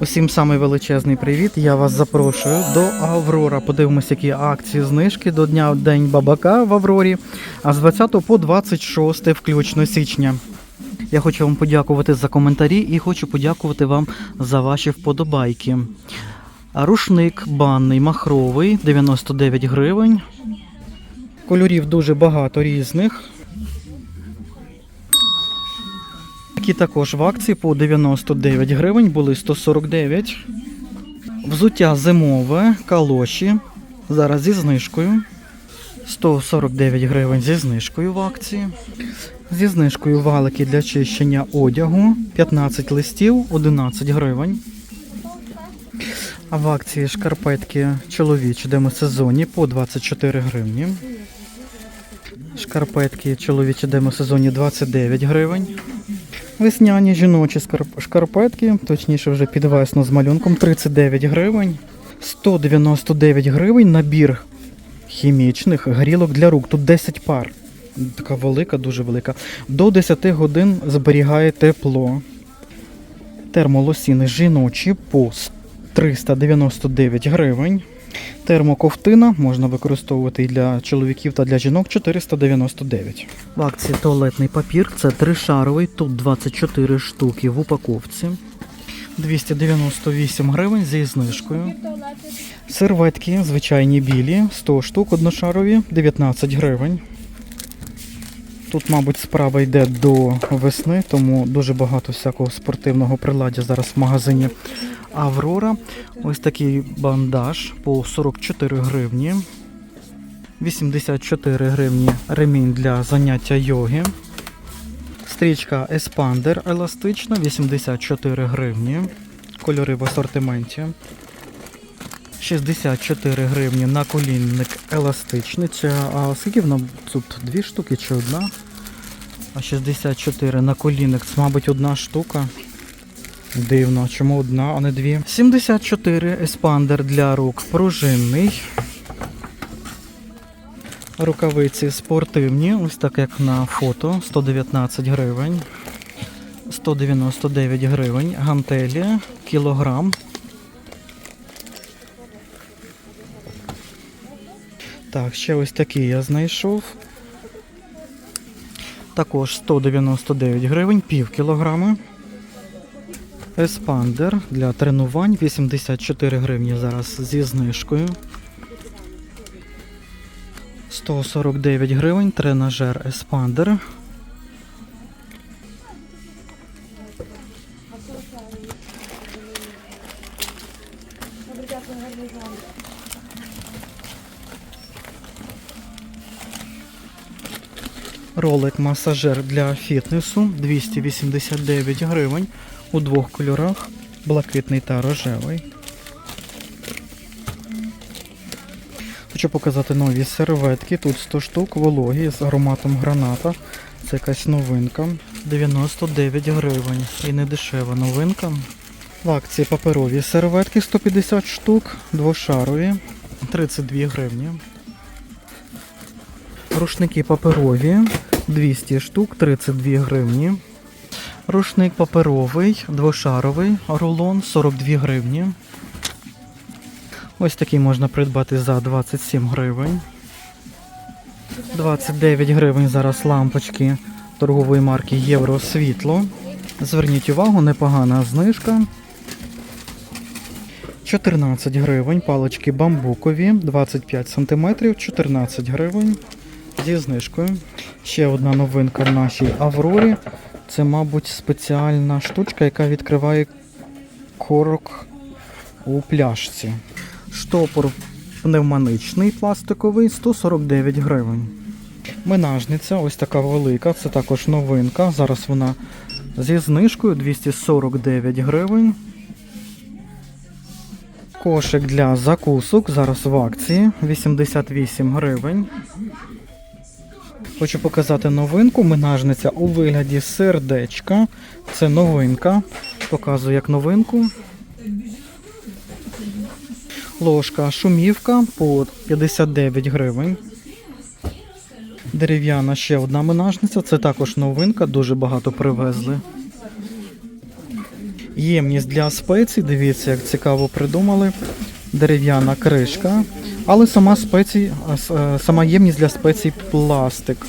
Усім самий величезний привіт. Я вас запрошую до Аврора. Подивимося, які акції знижки до дня День Бабака в Аврорі. А з 20 по 26 включно січня. Я хочу вам подякувати за коментарі і хочу подякувати вам за ваші вподобайки. Рушник банний махровий 99 гривень. Кольорів дуже багато різних. Які також в акції по 99 гривень були 149. Взуття зимове, калоші. Зараз зі знижкою. 149 гривень зі знижкою в акції. Зі знижкою валики для чищення одягу 15 листів 11 гривень. А в акції шкарпетки чоловічі демосезонні по 24 гривні. Шкарпетки чоловічі демосезонні 29 гривень. Весняні жіночі шкарпетки, точніше вже під весну з малюнком 39 гривень. 199 гривень набір хімічних грілок для рук. Тут 10 пар. Така велика, дуже велика. До 10 годин зберігає тепло. Термолосіни жіночі по 399 гривень. Термоковтина можна використовувати і для чоловіків та для жінок 499. В акції туалетний папір це тришаровий, тут 24 штуки в упаковці. 298 гривень зі знижкою. Серветки звичайні білі, 100 штук одношарові, 19 гривень. Тут, мабуть, справа йде до весни, тому дуже багато всякого спортивного приладдя зараз в магазині Аврора. Ось такий бандаж по 44 гривні. 84 гривні ремінь для заняття йоги. Стрічка Еспандер еластична 84 гривні. Кольори в асортименті. 64 гривні на колінник еластичний. Чи, а скільки воно тут? Дві штуки чи одна? А 64 на колінник, це, мабуть, одна штука. Дивно, чому одна, а не дві? 74 еспандер для рук пружинний. Рукавиці спортивні, ось так як на фото, 119 гривень. 199 гривень. Гантелі, кілограм. Так, ще ось такий я знайшов. Також 199 гривень, пів кілограми. Еспандер для тренувань 84 гривні зараз зі знижкою. 149 гривень, тренажер Еспандер. Ролик масажер для фітнесу 289 гривень у двох кольорах блакитний та рожевий. Хочу показати нові серветки. Тут 100 штук вологі з ароматом граната. Це якась новинка. 99 гривень. І не дешева новинка. В акції паперові серветки 150 штук, двошарові, 32 гривні. Рушники паперові 200 штук, 32 гривні. Рушник паперовий, двошаровий, рулон 42 гривні. Ось такий можна придбати за 27 гривень. 29 гривень зараз лампочки торгової марки Євро Світло. Зверніть увагу, непогана знижка. 14 гривень, палички бамбукові, 25 см, 14 гривень зі знижкою. Ще одна новинка в нашій Аврорі. Це, мабуть, спеціальна штучка, яка відкриває корок у пляшці. Штопор пневманичний пластиковий 149 гривень. Менажниця, ось така велика, це також новинка. Зараз вона зі знижкою 249 гривень. Кошик для закусок зараз в акції 88 гривень. Хочу показати новинку. Менажниця у вигляді сердечка. Це новинка. Показую як новинку. Ложка шумівка по 59 гривень. Дерев'яна ще одна менажниця. Це також новинка, дуже багато привезли. Ємність для спецій, дивіться, як цікаво придумали. Дерев'яна кришка. Але сама спецій, е, сама ємність для спецій пластик.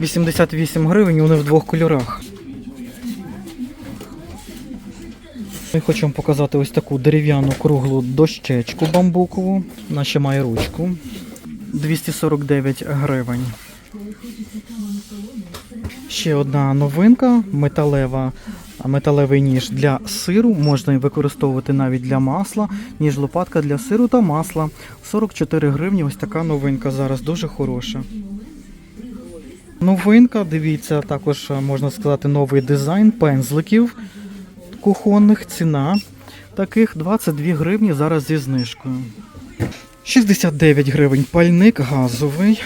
88 гривень, вони в двох кольорах. Ми хочемо показати ось таку дерев'яну круглу дощечку бамбукову. Вона ще має ручку. 249 гривень. Ще одна новинка металева. Металевий ніж для сиру можна використовувати навіть для масла, ніж лопатка для сиру та масла. 44 гривні. Ось така новинка зараз дуже хороша. Новинка, дивіться, також е, можна сказати новий дизайн пензликів кухонних. Ціна таких 22 гривні зараз зі знижкою. 69 гривень пальник газовий.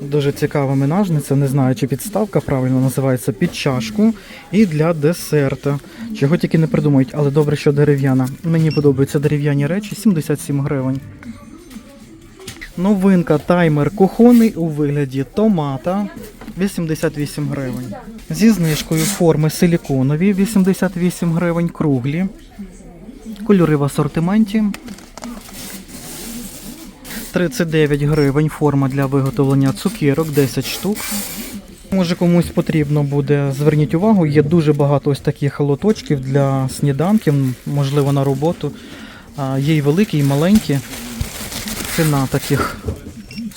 Дуже цікава менажниця, не знаю, чи підставка правильно називається під чашку і для десерта. Чого тільки не придумають, але добре, що дерев'яна. Мені подобаються дерев'яні речі, 77 гривень. Новинка таймер кухонний у вигляді томата 88 гривень. Зі знижкою форми силіконові 88 гривень, круглі. Кольори в асортименті. 39 гривень форма для виготовлення цукерок, 10 штук. Може комусь потрібно буде, зверніть увагу, є дуже багато ось таких лоточків для сніданків, можливо, на роботу. Є і великі, і маленькі. Ціна таких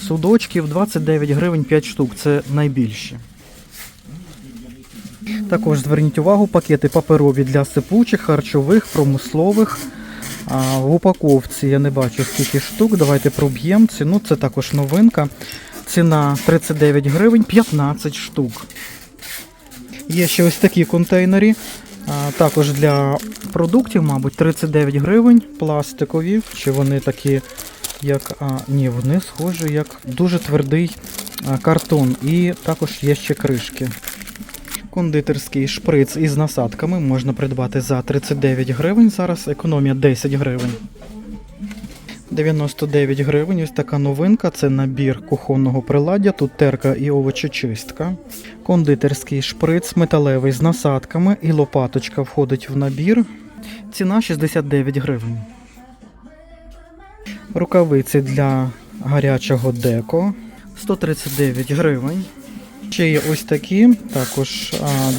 судочків 29 гривень 5 штук. Це найбільші. Також зверніть увагу, пакети паперові для сипучих, харчових, промислових. А, в упаковці я не бачу скільки штук. Давайте проб'ємо ціну. Це також новинка. Ціна 39 гривень 15 штук. Є ще ось такі контейнери. А, також для продуктів, мабуть, 39 гривень пластикові. Чи вони такі, як. А, ні, вони схожі як дуже твердий а, картон. І також є ще кришки. Кондитерський шприц із насадками можна придбати за 39 гривень. Зараз економія 10 гривень. 99 гривень. Ось така новинка. Це набір кухонного приладдя. Тут терка і овочечистка. Кондитерський шприц металевий з насадками і лопаточка входить в набір. Ціна 69 гривень. Рукавиці для гарячого деко 139 гривень. Ще є ось такі, також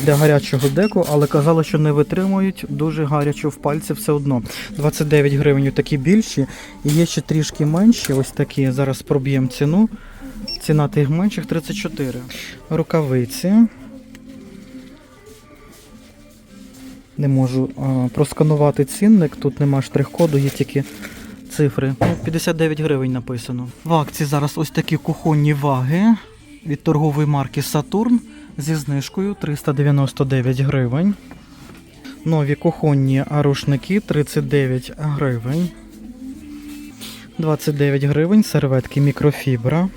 для гарячого деку, але казали, що не витримують дуже гарячо в пальці все одно. 29 гривень такі більші. І є ще трішки менші, ось такі. Зараз проб'ємо ціну. Ціна тих менших 34. Рукавиці. Не можу а, просканувати цінник. Тут нема штрих-коду, є тільки цифри. Ну, 59 гривень написано. В акції зараз ось такі кухонні ваги від торгової марки Сатурн зі знижкою 399 гривень. Нові кухонні рушники 39 гривень. 29 гривень серветки мікрофібра.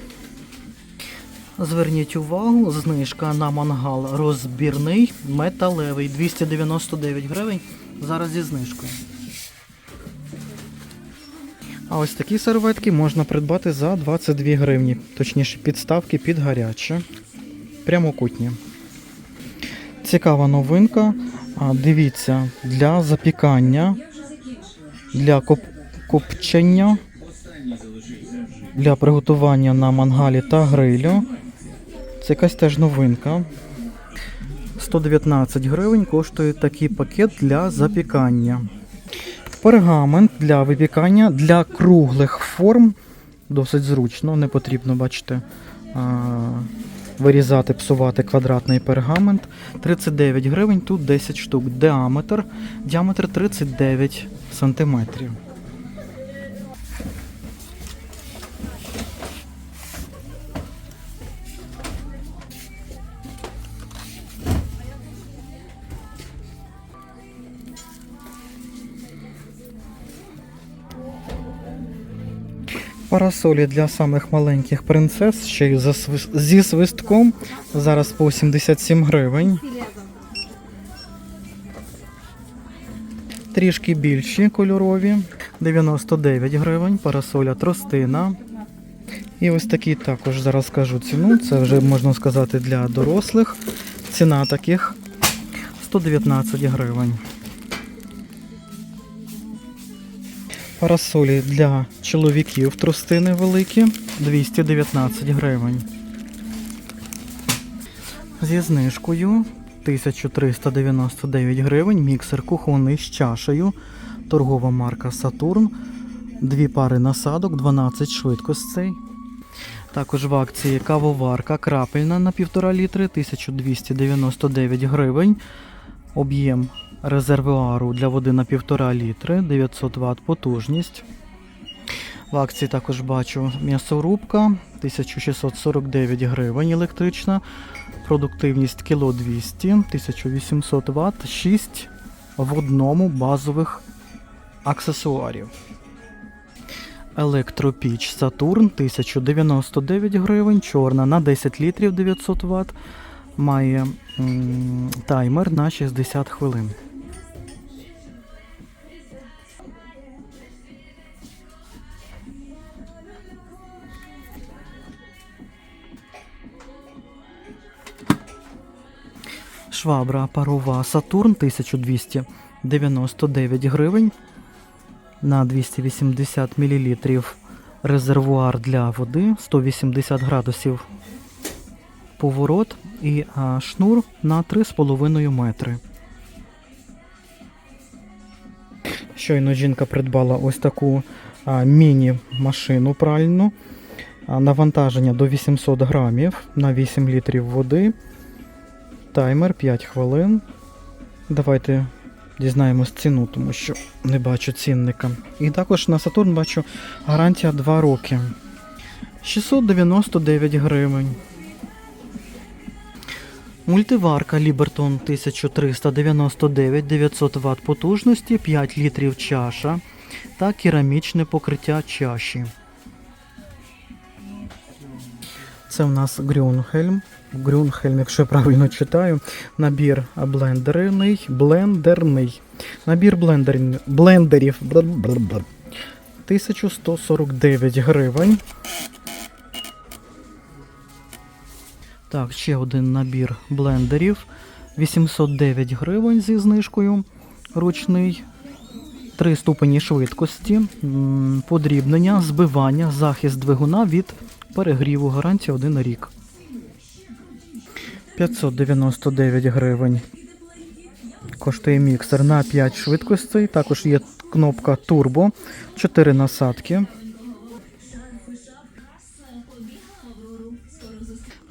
Зверніть увагу, знижка на мангал розбірний металевий 299 гривень. Зараз зі знижкою. А ось такі серветки можна придбати за 22 гривні, точніше підставки під гаряче. Прямокутні. Цікава новинка. Дивіться, для запікання, для коп- копчення, для приготування на мангалі та грилю. Це якась теж новинка. 119 гривень коштує такий пакет для запікання. Пергамент для випікання для круглих форм. Досить зручно, не потрібно, бачите, вирізати, псувати квадратний пергамент. 39 гривень, тут 10 штук. Діаметр. Діаметр 39 сантиметрів. Парасолі для самих маленьких принцес, ще й зі свистком. Зараз по 77 гривень. Трішки більші кольорові. 99 гривень. Парасоля тростина. І ось такі також зараз скажу ціну. Це вже можна сказати для дорослих. Ціна таких 119 гривень. Парасолі для чоловіків трустини великі 219 гривень. Зі знижкою 1399 гривень. Міксер кухонний з чашею. Торгова марка Сатурн. Дві пари насадок, 12 швидкостей. Також в акції кавоварка крапельна на 1,5 літри 1299 гривень. Об'єм резервуару для води на 1,5 літри 900 Вт потужність. В акції також бачу м'ясорубка 1649 гривень електрична. Продуктивність кіло 200, 1800 Вт, 6 в одному базових аксесуарів. Електропіч Сатурн 1099 гривень, чорна на 10 літрів 900 Вт. Має м, таймер на 60 хвилин. Швабра парова Сатурн 1299 гривень на 280 мл резервуар для води 180 градусів поворот і а, шнур на 3,5 метри. Щойно жінка придбала ось таку міні-машину пральну. Навантаження до 800 грамів на 8 літрів води. Таймер 5 хвилин. Давайте дізнаємось ціну, тому що не бачу цінника. І також на Сатурн бачу гарантія 2 роки. 699 гривень. Мультиварка Liberton 1399 900 Вт потужності, 5 літрів чаша та керамічне покриття чаші. Це у нас Грюнхельм. Грюнхельм, якщо я правильно читаю, набір блендерний, блендерний. Набір блендер, блендерів бр-бр-бр. 1149 гривень. Так, ще один набір блендерів. 809 гривень зі знижкою. Ручний. Три ступені швидкості, подрібнення, збивання, захист двигуна від перегріву. Гарантія 1 рік. 599 гривень. Коштує міксер на 5 швидкостей. Також є кнопка турбо, 4 насадки.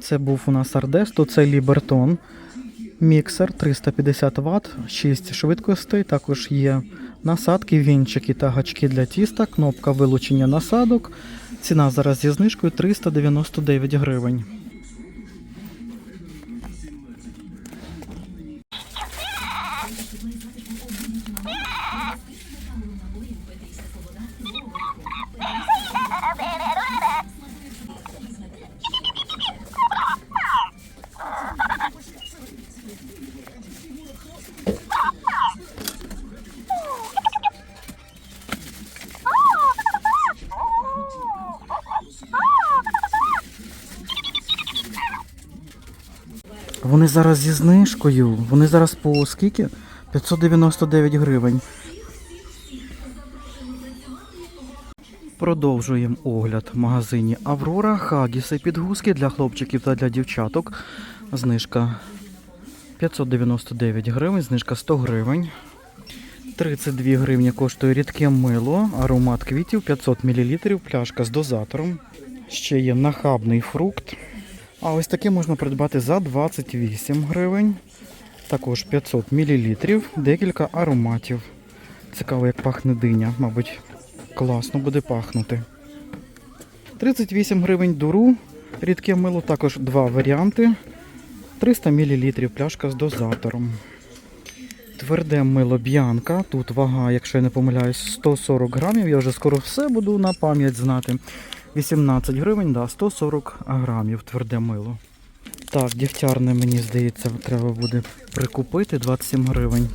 Це був у нас Ардесто, це Лібертон. Міксер 350 Вт, 6 швидкостей. Також є насадки, вінчики та гачки для тіста, кнопка вилучення насадок. Ціна зараз зі знижкою 399 гривень. Вони зараз зі знижкою. Вони зараз по скільки? 599 гривень. Продовжуємо огляд в магазині Аврора. Хагіси підгузки для хлопчиків та для дівчаток. Знижка 599 гривень, знижка 100 гривень. 32 гривні коштує рідке мило, аромат квітів 500 мл, пляшка з дозатором. Ще є нахабний фрукт. А ось таке можна придбати за 28 гривень. Також 500 мл, декілька ароматів. Цікаво, як пахне диня, мабуть, класно буде пахнути. 38 гривень дуру, рідке мило, також два варіанти. 300 мл, пляшка з дозатором. Тверде мило б'янка. Тут вага, якщо я не помиляюсь, 140 грамів. Я вже скоро все буду на пам'ять знати. 18 гривень, да, 140 грамів тверде мило. Так, дівтярне, мені здається, треба буде прикупити 27 гривень.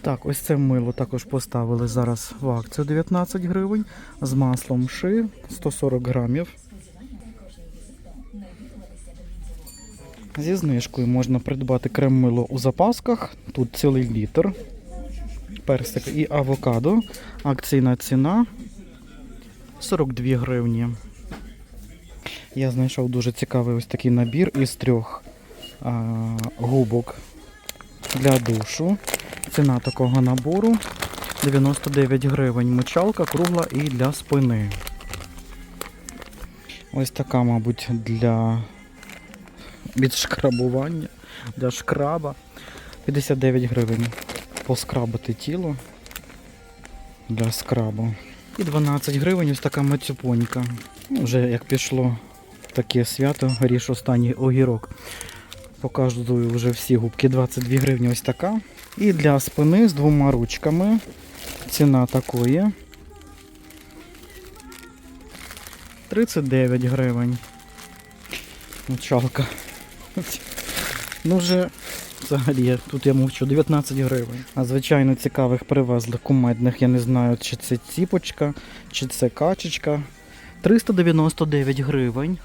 Так, ось це мило також поставили зараз в акцію 19 гривень з маслом ши 140 грамів. Зі знижкою можна придбати крем-мило у запасках. Тут цілий літр. Персик і авокадо. Акційна ціна 42 гривні. Я знайшов дуже цікавий ось такий набір із трьох а, губок для душу. Ціна такого набору 99 гривень. Мочалка кругла і для спини. Ось така, мабуть, для відшкрабування, для шкраба. 59 гривень. Поскрабити тіло для скрабу. І 12 гривень ось така мацюпонька. Ну, Вже як пішло таке свято, ріж останній огірок. Показую вже всі губки 22 гривні ось така. І для спини з двома ручками. Ціна такої. 39 гривень. Мочалка. Ну вже взагалі, тут я мовчу, 19 гривень. А звичайно цікавих привезли кумедних, я не знаю, чи це ціпочка, чи це качечка. 399 гривень.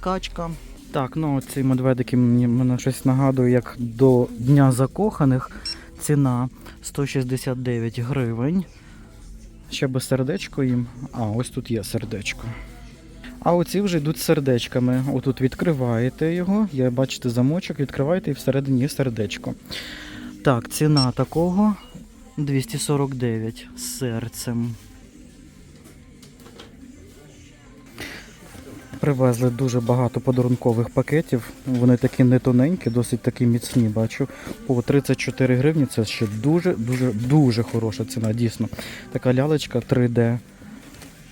Качка. Так, ну ці медведики мені мене щось нагадує, як до Дня закоханих. Ціна 169 гривень. Ще би сердечко їм. А, ось тут є сердечко. А оці вже йдуть сердечками. Отут відкриваєте його, є, бачите, замочок, відкриваєте і всередині є сердечко. Так, ціна такого 249 з серцем. Привезли дуже багато подарункових пакетів. Вони такі не тоненькі, досить такі міцні, бачу. По 34 гривні це ще дуже, дуже, хороша ціна, дійсно. Така лялечка 3D.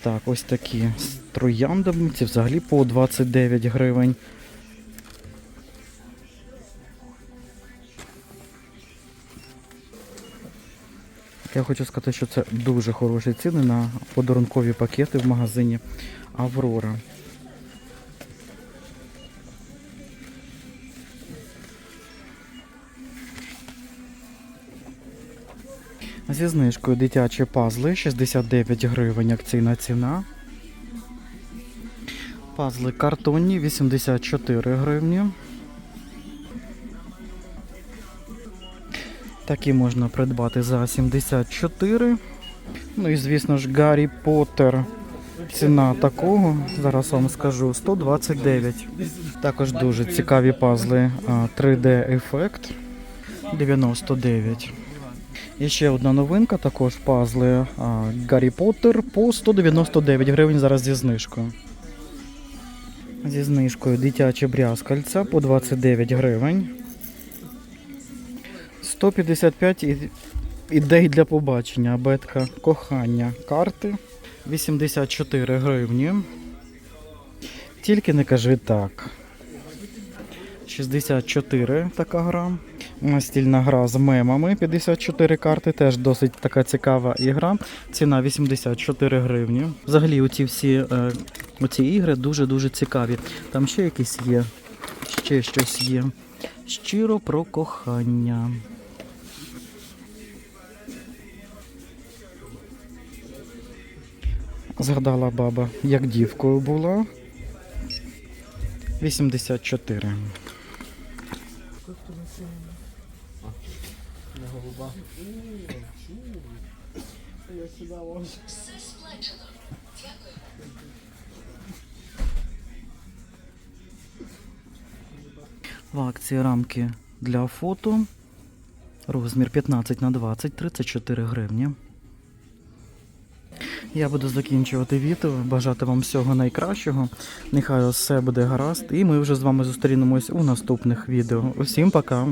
Так, ось такі трояндами. Ці взагалі по 29 гривень. Я хочу сказати, що це дуже хороші ціни на подарункові пакети в магазині Аврора. Зі знижкою дитячі пазли 69 гривень акційна ціна. Пазли картонні 84 гривні. Такі можна придбати за 74. Ну і звісно ж Гаррі Поттер. Ціна такого, зараз вам скажу, 129. Також дуже цікаві пазли 3D ефект 99. І ще одна новинка, також пазли Гаррі Поттер по 199 гривень зараз зі знижкою. Зі знижкою дитяче брязкальця по 29 гривень. 155 ідей для побачення. Абетка кохання карти 84 гривні. Тільки не кажи так. 64 така гра. Настільна гра з мемами 54 карти, теж досить така цікава ігра. Ціна 84 гривні. Взагалі, оці всі е, оці ігри дуже-дуже цікаві. Там ще якісь є, ще щось є. Щиро про кохання. Згадала баба, як дівкою була. 84. В акції рамки для фото. Розмір 15 на 20, 34 гривні. Я буду закінчувати відео, бажати вам всього найкращого. Нехай все буде гаразд, і ми вже з вами зустрінемось у наступних відео. Усім пока!